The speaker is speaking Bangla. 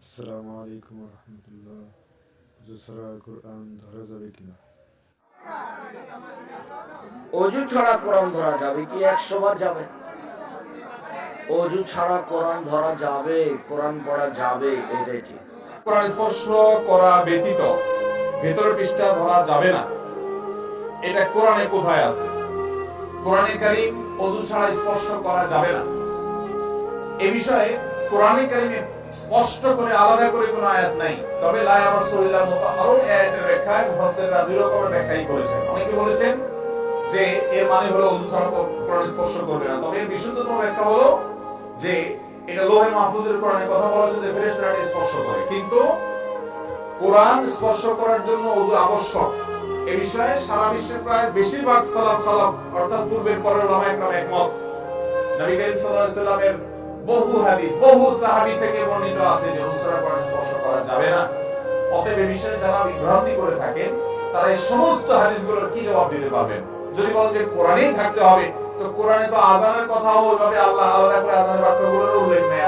আসসালামু আলাইকুম রহমতুল্লাহ জুসরা কোরআন ধরা যাবে কিনা অজু ছাড়া কোরআন ধরা যাবে কি একশো বার যাবে অজু ছাড়া কোরআন ধরা যাবে কোরআন পড়া যাবে এটাই ঠিক কোরআন স্পর্শ করা ব্যতীত ভেতরের পৃষ্ঠা ধরা যাবে না এটা কোরআনে কোথায় আছে কোরআনে কারিম অজু ছাড়া স্পর্শ করা যাবে না এ বিষয়ে কোরআনে কারিমে স্পষ্ট করে আলাদা করে কোনো আয়াত নাই। তবে বলেছেন যে এর মানে হলো কোরআন স্পর্শ করবে না। তবে বিশুদ্ধতম ব্যাখ্যা হলো যে এটা লোহে মাহফুজের কথা বলা স্পর্শ করে। কিন্তু কোরআন স্পর্শ করার জন্য আবশ্যক। এ বিষয়ে সারা বিশ্বের প্রায় বেশিরভাগ সালাফ খালাফ, অর্থাৎ পূর্বের পরের ওলামা একরাম একমত। নবী করিম বহু হাদিস, বহু সাহাবি থেকে বর্ণিত আছে যে নুসরা কোরআন স্পর্শ করা যাবে না। অতএব এ বিষয়ে যারা বিভ্রান্তি করে থাকে তারা এই সমস্ত হাদিসগুলোর কি জবাব দিতে পারবেন? যদি বলেন যে কোরআনেই থাকতে হবে, তো কোরআনে তো আজানের কথাও ওইভাবে আল্লাহ আলাদা করে আজানের বাক্যগুলোর উল্লেখ নেই।